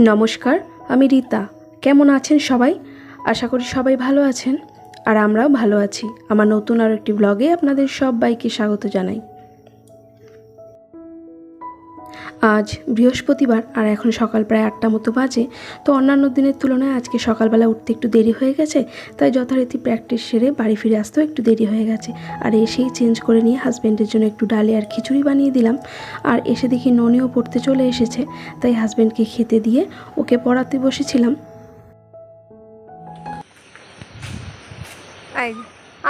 নমস্কার, আমি রীতা। কেমন আছেন সবাই? আশা করি সবাই ভালো আছেন। আর আমরাও ভালো আছি। আমার নতুন আর একটি ব্লগে আপনাদের সবাইকে স্বাগত জানাই। আজ বৃহস্পতিবার আর এখন সকাল প্রায় আটটা মতো বাজে। তো অন্যান্য দিনের তুলনায় আজকে সকালবেলা উঠতে একটু দেরি হয়ে গেছে তাই যথারীতি প্র্যাকটিস সেরে বাড়ি ফিরে আসতেও একটু দেরি হয়ে গেছে। আর এসেই চেঞ্জ করে নিয়ে হাজব্যান্ডের জন্য একটু ডালে আর খিচুড়ি বানিয়ে দিলাম। আর এসে দেখি ননিও পড়তে চলে এসেছে তাই হাজব্যান্ডকে খেতে দিয়ে ওকে পড়াতে বসেছিলাম।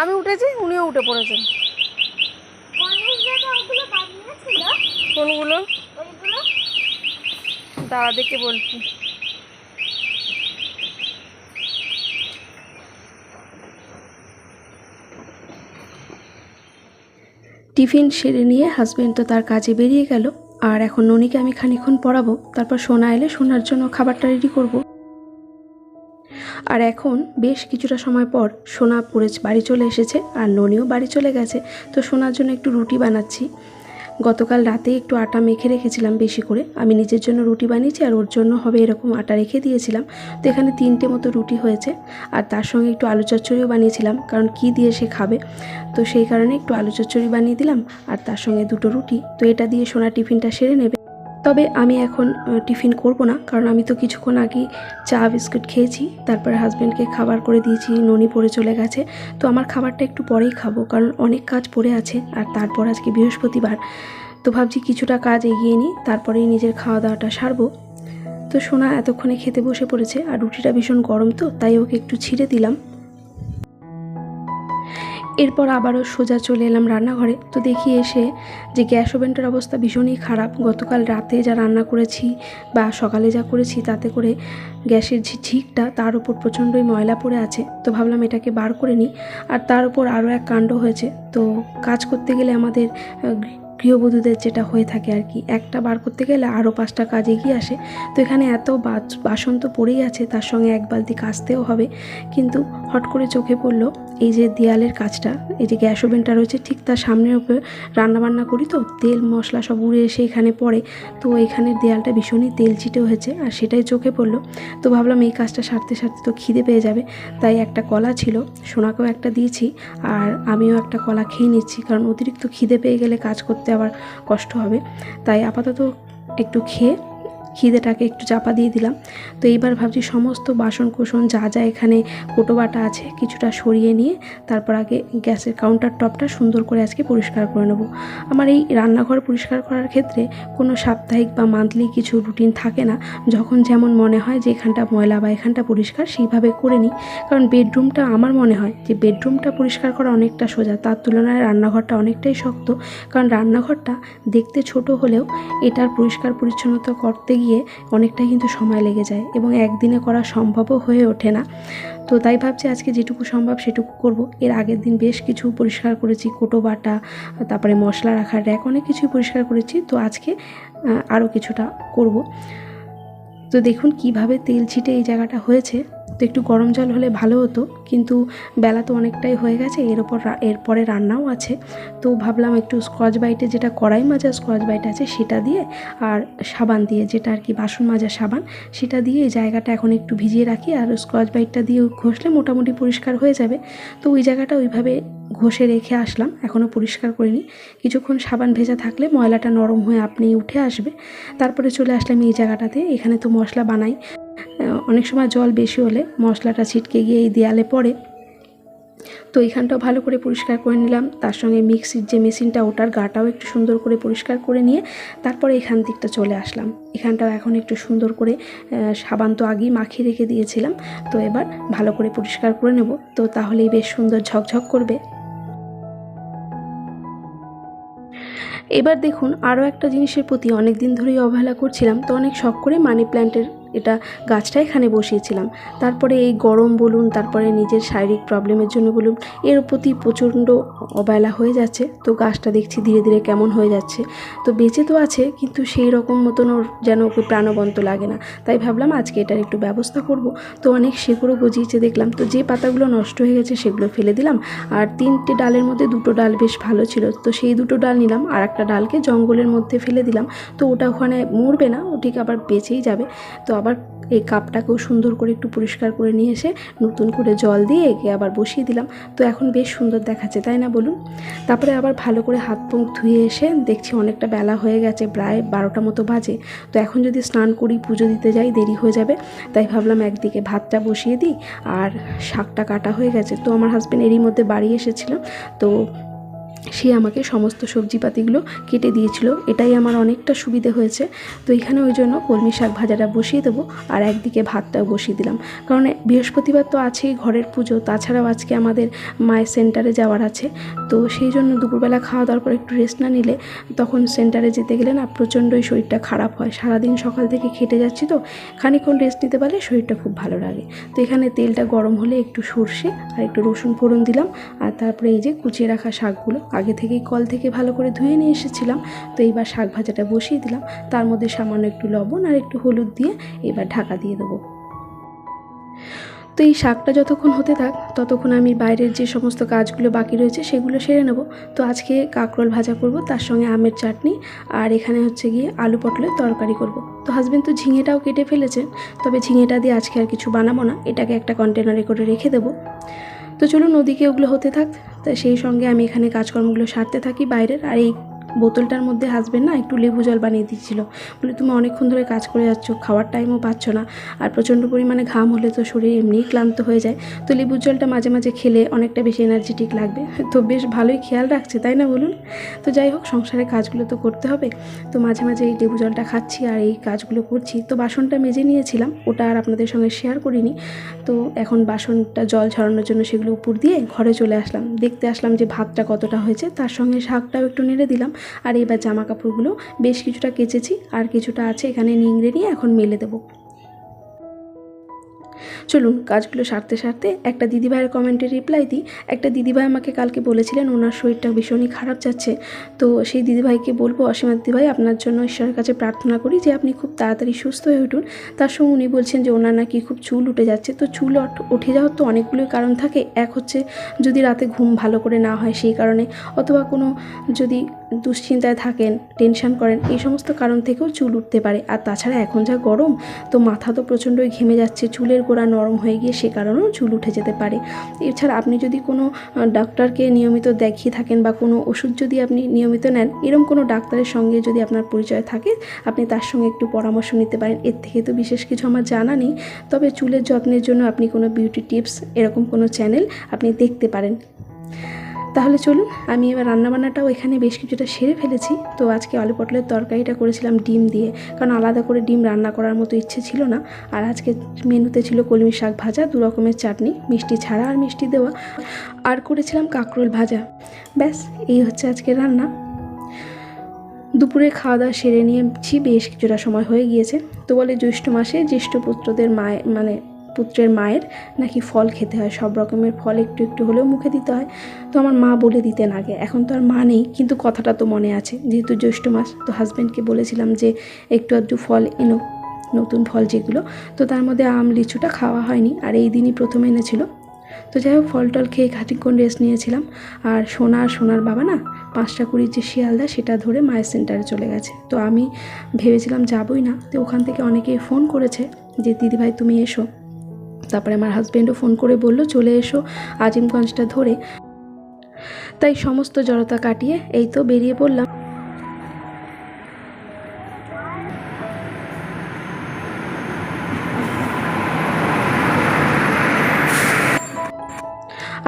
আমি উঠেছি উনিও উঠে পড়েছেন। কোনগুলো? দেখে বলছি। টিফিন সেরে নিয়ে হাজব্যান্ড তো তার কাজে বেরিয়ে গেল। আর এখন ননিকে আমি খানিক্ষণ পড়াবো, তারপর সোনা এলে সোনার জন্য খাবারটা রেডি করব। আর এখন বেশ কিছুটা সময় পর সোনা পড়ে বাড়ি চলে এসেছে আর ননিও বাড়ি চলে গেছে। তো সোনার জন্য একটু রুটি বানাচ্ছি। গতকাল রাতে একটু আটা মেখে রেখেছিলাম বেশি করে। আমি নিজের জন্য রুটি বানিয়েছি আর ওর জন্য হবে এরকম আটা রেখে দিয়েছিলাম। তো এখানে তিনটে মতো রুটি হয়েছে। আর তার সঙ্গে একটু আলু চচ্চড়িও বানিয়েছিলাম, কারণ কি দিয়ে সে খাবে। তো সেই কারণে একটু আলু চচ্চড়ি বানিয়ে দিলাম, আর তার সঙ্গে দুটো রুটি। তো এটা দিয়ে সোনা টিফিনটা সেরে নেবে। তবে আমি এখন টিফিন করব না, কারণ আমি তো কিছুক্ষণ আগেই চা, বিস্কুট খেয়েছি। তারপরে হাজব্যান্ডকে খাবার করে দিয়েছি, ননি পড়ে চলে গেছে। তো আমার খাবারটা একটু পরেই খাব, কারণ অনেক কাজ পড়ে আছে। আর তারপর আজকে বৃহস্পতিবার, তো ভাবছি কিছুটা কাজ এগিয়ে নিই, তারপরেই নিজের খাওয়া দাওয়াটা সারবো। তো সোনা এতক্ষণে খেতে বসে পড়েছে, আর রুটিটা ভীষণ গরম তো, তাই ওকে একটু ছিঁড়ে দিলাম। এরপর আবারও সোজা চলে এলাম রান্নাঘরে। তো দেখি এসে যে গ্যাস ওভেনটার অবস্থা ভীষণই খারাপ। গতকাল রাতে যা রান্না করেছি বা সকালে যা করেছি তাতে করে গ্যাসের যে ঝিকটা তার উপর প্রচণ্ডই ময়লা পড়ে আছে। তো ভাবলাম এটাকে বার করে নিই। আর তার উপর আরও এক কাণ্ড হয়েছে। তো কাজ করতে গেলে আমাদের গৃহবধূদের যেটা হয়ে থাকে আর কি। একটা বার করতে গেলে আরও পাঁচটা কাজ এগিয়ে আসে। তো এখানে এত বাসন তো পড়েই আছে, তার সঙ্গে এক বালতি কাচতেও হবে। কিন্তু হট করে চোখে পড়ল এই যে দেয়ালের কাজটা, এই যে গ্যাস ওভেনটা রয়েছে, ঠিক তার সামনের উপরে রান্নাবান্না করি তো, তেল, মশলা সব উড়ে এসে এখানে পড়ে। তো এখানের দেয়ালটা ভীষণই তেল ছিটে হয়েছে আর সেটাই চোখে পড়ল। তো ভাবলাম এই কাজটা সারতে সারতে তো খিদে পেয়ে যাবে, তাই একটা কলা ছিল, সোনাকেও একটা দিয়েছি আর আমিও একটা কলা খেয়ে নিচ্ছি, কারণ অতিরিক্ত খিদে পেয়ে গেলে কাজ করতে আবার কষ্ট হবে। তাই আপাতত একটু খেয়ে খিদেটাকে একটু চাপা দিয়ে দিলাম। তো এইবার ভাবছি সমস্ত বাসন কোসন যা যা এখানে কোটো বাটা আছে কিছুটা সরিয়ে নিয়ে তারপর আগে গ্যাসের কাউন্টার টপটা সুন্দর করে আজকে পরিষ্কার করে নেব। আমার এই রান্নাঘর পরিষ্কার করার ক্ষেত্রে কোনো সাপ্তাহিক বা মান্থলি কিছু রুটিন থাকে না। যখন যেমন মনে হয় যে এখানটা ময়লা বা এখানটা পরিষ্কার সেইভাবে করে নিই। কারণ বেডরুমটা আমার মনে হয় যে বেডরুমটা পরিষ্কার করা অনেকটা সোজা। তার তুলনায় রান্নাঘরটা অনেকটাই শক্ত। কারণ রান্নাঘরটা দেখতে ছোট হলেও এটার পরিষ্কার পরিচ্ছন্নতা করতে গিয়ে অনেকটাই কিন্তু সময় লেগে যায় এবং একদিনে করা সম্ভবও হয়ে ওঠে না। তো তাই ভাবছি আজকে যেটুকু সম্ভব সেটুকু করব। এর আগের দিন বেশ কিছু পরিষ্কার করেছি, কোটো বাটা, তারপরে মশলা রাখার র্যাক অনেক কিছুই পরিষ্কার করেছি। তো আজকে আরও কিছুটা করব। তো দেখুন কীভাবে তেল ছিটে এই জায়গাটা হয়েছে। তো একটু গরম জল হলে ভালো হতো, কিন্তু বেলা তো অনেকটাই হয়ে গেছে, এর ওপর এরপরে রান্নাও আছে। তো ভাবলাম একটু স্কচ বাইটে যেটা কড়াই মাজা স্কচ বাইট আছে সেটা দিয়ে, আর সাবান দিয়ে যেটা আর কি বাসন মাজা সাবান, সেটা দিয়ে এই জায়গাটা এখন একটু ভিজিয়ে রাখি, আর স্কচ বাইটটা দিয়ে ঘষলে মোটামুটি পরিষ্কার হয়ে যাবে। তো ওই জায়গাটা ওইভাবে ঘষে রেখে আসলাম এখনও পরিষ্কার করিনি। কিছুক্ষণ সাবান ভেজা থাকলে ময়লাটা নরম হয়ে আপনি উঠে আসবে। তারপরে চলে আসলাম এই জায়গাটাতে, এখানে তো মশলা বানাই। অনেক সময় জল বেশি হলে মশলাটা ছিটকে গিয়ে এই দেয়ালে পড়ে। তো এখানটাও ভালো করে পরিষ্কার করে নিলাম। তার সঙ্গে মিক্সির যে মেশিনটা, ওটার গাটাও একটু সুন্দর করে পরিষ্কার করে নিয়ে তারপরে এখান দিকটা চলে আসলাম। এখানটাও এখন একটু সুন্দর করে সাবান তো আগেই মাখিয়ে রেখে দিয়েছিলাম। তো এবার ভালো করে পরিষ্কার করে নেব। তো তাহলেই বেশ সুন্দর ঝকঝক করবে। এবার দেখুন আরও একটা জিনিসের প্রতি অনেক দিন ধরেই অবহেলা করছিলাম, তো অনেক শখ করে মানি প্ল্যান্টের এটা গাছটা এখানে বসিয়েছিলাম। তারপরে এই গরম বলুন, তারপরে নিজের শারীরিক প্রবলেমের জন্য বলুন, এর প্রতি প্রচণ্ড অবহেলা হয়ে যাচ্ছে। তো গাছটা দেখছি ধীরে ধীরে কেমন হয়ে যাচ্ছে। তো বেঁচে তো আছে, কিন্তু সেই রকম মতন ওর যেন ওকে প্রাণবন্ত লাগে না। তাই ভাবলাম আজকে এটার একটু ব্যবস্থা করব। তো অনেক শেকড়ও গজিয়েছে দেখলাম। তো যে পাতাগুলো নষ্ট হয়ে গেছে সেগুলো ফেলে দিলাম। আর তিনটে ডালের মধ্যে দুটো ডাল বেশ ভালো ছিল। তো সেই দুটো ডাল নিলাম, আর একটা ডালকে জঙ্গলের মধ্যে ফেলে দিলাম। তো ওটা ওখানে মরবে না, ও ঠিক আবার বেঁচেই যাবে। তো আবার এই কাপটাকেও সুন্দর করে একটু পরিষ্কার করে নিয়ে এসে নতুন করে জল দিয়ে একে আবার বসিয়ে দিলাম। তো এখন বেশ সুন্দর দেখাচ্ছে, তাই না বলুন? তারপরে আবার ভালো করে হাত মুখ ধুয়ে এসে দেখছি অনেকটা বেলা হয়ে গেছে, প্রায় বারোটা মতো বাজে। তো এখন যদি স্নান করি, পুজো দিতে যাই, দেরি হয়ে যাবে। তাই ভাবলাম একদিকে ভাতটা বসিয়ে দিই, আর শাকটা কাটা হয়ে গেছে। তো আমার হাজব্যান্ড এরই মধ্যে বাড়ি এসেছিল। তো সে আমাকে সমস্ত সবজিপাতিগুলো কেটে দিয়েছিল। এটাই আমার অনেকটা সুবিধে হয়েছে। তো এখানে ওই জন্য কলমি শাক ভাজাটা বসিয়ে দেবো আর একদিকে ভাতটাও বসিয়ে দিলাম। কারণ বৃহস্পতিবার তো আছেই ঘরের পুজো, তাছাড়াও আজকে আমাদের মায়ের সেন্টারে যাওয়ার আছে। তো সেই জন্য দুপুরবেলা খাওয়া দাওয়ার পর একটু রেস্ট না নিলে তখন সেন্টারে যেতে গেলে না প্রচণ্ডই শরীরটা খারাপ হয়। সারাদিন সকাল থেকে খেটে যাচ্ছি তো, খানিকক্ষণ রেস্ট নিতে পারলে শরীরটা খুব ভালো লাগে। তো এখানে তেলটা গরম হলে একটু সর্ষে আর একটু রসুন ফোড়ন দিলাম। আর তারপরে এই যে কুচিয়ে রাখা শাকগুলো আগে থেকেই কল থেকে ভালো করে ধুয়ে নিয়ে এসেছিলাম। তো এইবার শাক ভাজাটা বসিয়ে দিলাম। তার মধ্যে সামান্য একটু লবণ আর একটু হলুদ দিয়ে এবার ঢাকা দিয়ে দেবো। তো এই শাকটা যতক্ষণ হতে থাক, ততক্ষণ আমি বাইরের যে সমস্ত কাজগুলো বাকি রয়েছে সেগুলো সেরে নেব। তো আজকে কাঁকরোল ভাজা করব, তার সঙ্গে আমের চাটনি আর এখানে হচ্ছে গিয়ে আলু পটলের তরকারি করব। তো হাজবেন্ড তো ঝিঙেটাও কেটে ফেলেছেন, তবে ঝিঙেটা দিয়ে আজকে আর কিছু বানাবো না, এটাকে একটা কন্টেনারে করে রেখে দেবো। তো চলুন ওদিকে ওগুলো হতে থাক। তা সেই সঙ্গে আমি এখানে কাজকর্মগুলো সারতে থাকি বাইরের। আর এই বোতলটার মধ্যে হাসবেন না, একটু লেবু জল বানিয়ে দিচ্ছিল। বলে, তুমি অনেকক্ষণ ধরে কাজ করে যাচ্ছ, খাওয়ার টাইমও পাচ্ছ না। আর প্রচণ্ড পরিমাণে ঘাম হলে তো শরীর এমনিই ক্লান্ত হয়ে যায়। তো লেবুর জলটা মাঝে মাঝে খেলে অনেকটা বেশি এনার্জেটিক লাগবে। তো বেশ ভালোই খেয়াল রাখছে, তাই না বলুন? তো যাই হোক, সংসারের কাজগুলো তো করতে হবে। তো মাঝে মাঝে এই লেবু জলটা খাচ্ছি আর এই কাজগুলো করছি। তো বাসনটা মেজে নিয়েছিলাম, ওটা আর আপনাদের সঙ্গে শেয়ার করিনি। তো এখন বাসনটা জল ছড়ানোর জন্য সেগুলো উপর দিয়ে ঘরে চলে আসলাম। দেখতে আসলাম যে ভাতটা কতটা হয়েছে, তার সঙ্গে শাকটাও একটু নেড়ে দিলাম। আর এবার জামা কাপড়গুলো বেশ কিছুটা কেচেছি আর কিছুটা আছে এখানে নিংড়ে নিয়ে এখন মেলে দেবো। চলুন কাজগুলো সারতে সারতে একটা দিদিভাইয়ের কমেন্টে রিপ্লাই দিই। একটা দিদিভাই আমাকে কালকে বলেছিলেন ওনার শরীরটা ভীষণই খারাপ যাচ্ছে। তো সেই দিদিভাইকে বলব, অসীমা দিদিভাই, আপনার জন্য ঈশ্বরের কাছে প্রার্থনা করি যে আপনি খুব তাড়াতাড়ি সুস্থ হয়ে উঠুন। তার সঙ্গে উনি বলছেন যে ওনার নাকি খুব চুল উঠে যাচ্ছে। তো চুল উঠে যাওয়ার তো অনেকগুলোই কারণ থাকে। এক হচ্ছে যদি রাতে ঘুম ভালো করে না হয় সেই কারণে, অথবা কোনো যদি দুশ্চিন্তায় থাকেন, টেনশন করেন, এই সমস্ত কারণ থেকেও চুল উঠতে পারে। আর তাছাড়া এখন যা গরম, তো মাথা তো প্রচণ্ডই ঘেমে যাচ্ছে, চুলের গোড়া নরম হয়ে গিয়ে সে কারণেও চুল উঠে যেতে পারে। এছাড়া আপনি যদি কোনো ডাক্তারকে নিয়মিত দেখিয়ে থাকেন বা কোনো ওষুধ যদি আপনি নিয়মিত নেন, এরম কোনো ডাক্তারের সঙ্গে যদি আপনার পরিচয় থাকে, আপনি তার সঙ্গে একটু পরামর্শ নিতে পারেন। এর থেকে তো বিশেষ কিছু আমার জানা নেই। তবে চুলের যত্নের জন্য আপনি কোনো বিউটি টিপস এরকম কোনো চ্যানেল আপনি দেখতে পারেন। তাহলে চলুন, আমি এবার রান্নাবান্নাটাও এখানে বেশ কিছুটা সেরে ফেলেছি। তো আজকে আলু পটলের তরকারিটা করেছিলাম ডিম দিয়ে, কারণ আলাদা করে ডিম রান্না করার মতো ইচ্ছে ছিল না। আর আজকে মেনুতে ছিল কলমি শাক ভাজা, দু রকমের চাটনি, মিষ্টি ছাড়া আর মিষ্টি দেওয়া, আর করেছিলাম কাঁকরোল ভাজা। ব্যাস, এই হচ্ছে আজকে রান্না। দুপুরে খাওয়া দাওয়া সেরে নিয়েছি, বেশ কিছুটা সময় হয়ে গিয়েছে। তো বলে জ্যৈষ্ঠ মাসে জ্যেষ্ঠ পুত্রদের মায়ের মানে পুত্রের মায়ের নাকি ফল খেতে হয়। সব রকমের ফল একটু একটু হলেও মুখে দিতে হয়। তো আমার মা বলে দিতেন আগে। এখন তো আর মা নেই, কিন্তু কথাটা তো মনে আছে। যেহেতু জ্যৈষ্ঠ মাস, তো হাজব্যান্ডকে বলেছিলাম যে একটু আধটু ফল এনো, নতুন ফল যেগুলো। তো তার মধ্যে আম, লিচুটা খাওয়া হয়নি, আর এই দিনই প্রথম এনেছিল। তো যাই হোক, ফল টল খেয়ে খানিকক্ষণ রেস্ট নিয়েছিলাম। আর সোনা আর সোনার বাবা না, পাঁচটা কুড়ির যে শিয়ালদা, সেটা ধরে মায়ের সেন্টারে চলে গেছে। তো আমি ভেবেছিলাম যাবই না। তো ওখান থেকে অনেকেই ফোন করেছে যে, দিদিভাই, তুমি এসো। তারপরে আমার হাজব্যান্ডও ফোন করে বলল, চলে এসো আজিমগঞ্জটা ধরে। তাই সমস্ত জড়তা কাটিয়ে এই তো বেরিয়ে পড়লাম।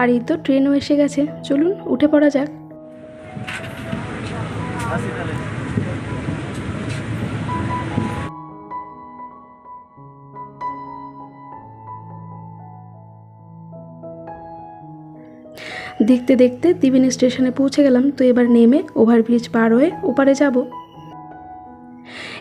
আর এই তো ট্রেনও এসে গেছে। চলুন, উঠে পড়া যাক। দেখতে দেখতে ত্রিবেণী স্টেশনে পৌঁছে গেলাম, তো এবার নেমে ওভারব্রিজ পার হয়ে ওপারে যাব।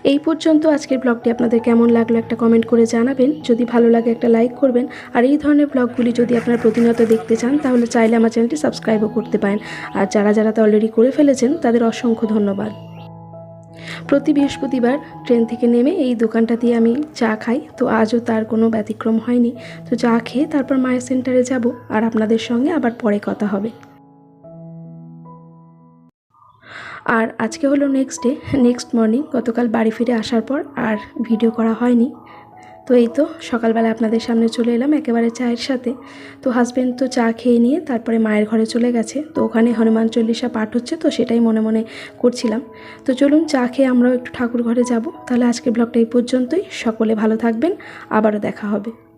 এই পর্যন্ত আজকের ব্লগটি আপনাদের কেমন লাগল একটা কমেন্ট করে জানাবেন। যদি ভালো লাগে একটা লাইক করবেন। আর এই ধরনের ব্লগগুলি যদি আপনারা প্রতিনিয়ত দেখতে চান, তাহলে চাইলে আমার চ্যানেলটি সাবস্ক্রাইবও করতে পারেন। আর যারা যারা তা অলরেডি করে ফেলেছেন, তাদের অসংখ্য ধন্যবাদ। প্রতি বৃহস্পতিবার ট্রেন থেকে নেমে এই দোকানটা দিয়ে আমি চা খাই। তো আজও তার কোনো ব্যতিক্রম হয়নি। তো চা খেয়ে তারপর মায়ের সেন্টারে যাব আর আপনাদের সঙ্গে আবার পরে কথা হবে। আর আজকে হলো নেক্সট ডে নেক্সট মর্নিং গতকাল বাড়ি ফিরে আসার পর আর ভিডিও করা হয়নি। তো এই তো, সকালবেলা আপনাদের সামনে চলে এলাম একেবারে চায়ের সাথে। তো হাজব্যান্ড তো চা খেয়ে নিয়ে তারপরে মায়ের ঘরে চলে গেছে। তো ওখানে হনুমান চল্লিশা পাঠ হচ্ছে, তো সেটাই মনে মনে করছিলাম। তো চলুন চা খেয়ে আমরাও একটু ঠাকুর ঘরে যাব। তাহলে আজকে ব্লগটা এই পর্যন্তই। সকলে ভালো থাকবেন, আবারও দেখা হবে।